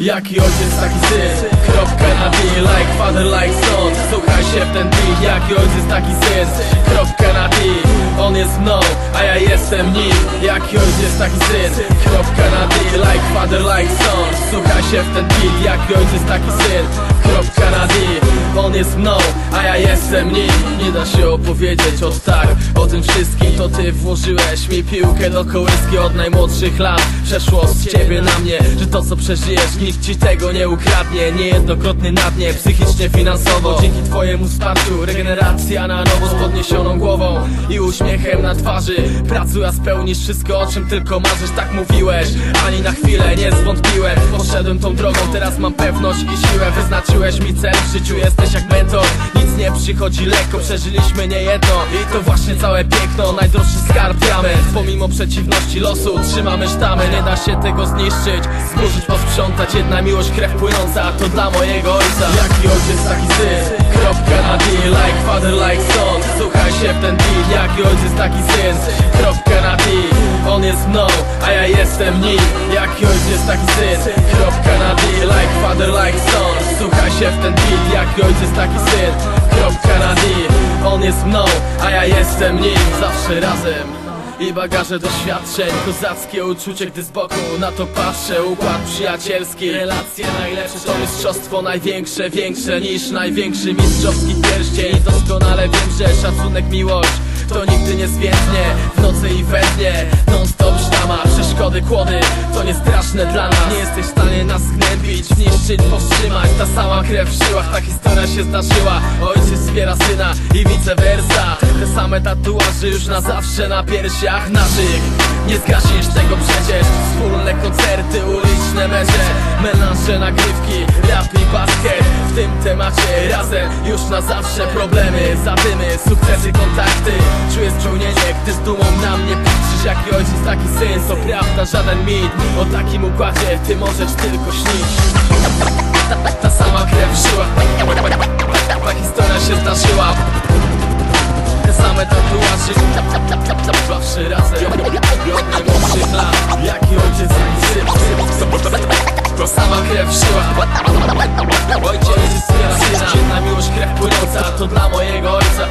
Jaki ojciec, taki syn? Kropka na D, like father, like son. Słuchaj się w ten beat Jaki ojciec, taki syn? Kropka na D On jest mną, a ja jestem nim. Jaki ojciec, taki syn? Kropka na D, like father, like son. Słuchaj się w ten beat Jaki ojciec, taki syn? Kropka na D On jest mną, a ja jestem nim Nie da się opowiedzieć od tak O tym wszystkim to ty włożyłeś mi piłkę do kołyski od najmłodszych lat. Przeszło z ciebie na mnie, że to co przeżyjesz Nikt ci tego nie ukradnie, niejednokrotnie na dnie Psychicznie, finansowo, dzięki twojemu wsparciu Regeneracja na nowo z podniesioną głową I uśmiechem na twarzy. Pracuj, a spełnisz wszystko o czym tylko marzysz. Tak mówiłeś, ani na chwilę nie zwątpiłem. Poszedłem tą drogą, teraz mam pewność i siłę. Wyznaczyłeś mi cel w życiu, jesteś jak mentor. Nic nie przychodzi lekko, przeżyliśmy niejedno. I to właśnie całe piękno, najdroższy skarb diament. Pomimo przeciwności losu, trzymamy sztamy. Nie da się tego zniszczyć, zburzyć, posprzątać. Jedna miłość, krew płynąca, to dla mojego ojca. Jaki ojciec, taki syn, kropka na D Like father, like son, słuchaj się w ten beat Jaki ojciec, taki syn, kropka na D On jest mną, a ja jestem nim. Jaki ojciec, taki syn, kropka na D Like father, like son, się w ten beat Jaki ojciec, taki syn, kropka na D On jest mną, a ja jestem nim. Zawsze razem i bagaże doświadczeń. Kozackie uczucie, gdy z boku na to patrzę. Układ przyjacielski, relacje najlepsze To mistrzostwo. Największe, większe niż największy mistrzowski pierścień. Doskonale wiem, że szacunek, miłość to nigdy nie zwiędnie W nocy i we dnie, Przeszkody, kłody, to nie straszne dla nas. Nie jesteś w stanie nas zgnębić, zniszczyć, powstrzymać. Ta sama krew w żyłach, ta historia się zdarzyła. Ojciec wspiera syna i vice versa. Te same tatuaże już na zawsze na piersiach naszych. Nie zgasisz tego przecież. Wspólne koncerty, uliczne mecze. Melanże, nagrywki, rap i basket. W tym temacie razem już na zawsze Problemy, zadymy, sukcesy, kontakty. Czuję spełnienie, gdy z dumą na mnie patrzysz Jaki ojciec, taki syn, to prawda, żaden mit. O takim układzie ty możesz tylko śnić. Ta, sama krew w żyłach. Ta historia się zdarzyła. Te same tatuaże. Zawsze razem. Od najmłodszych lat Jaki ojciec, taki syn. To sama krew w żyłach. Ojciec wspiera syna. Jedna miłość, krew płynąca. To dla mojego ojca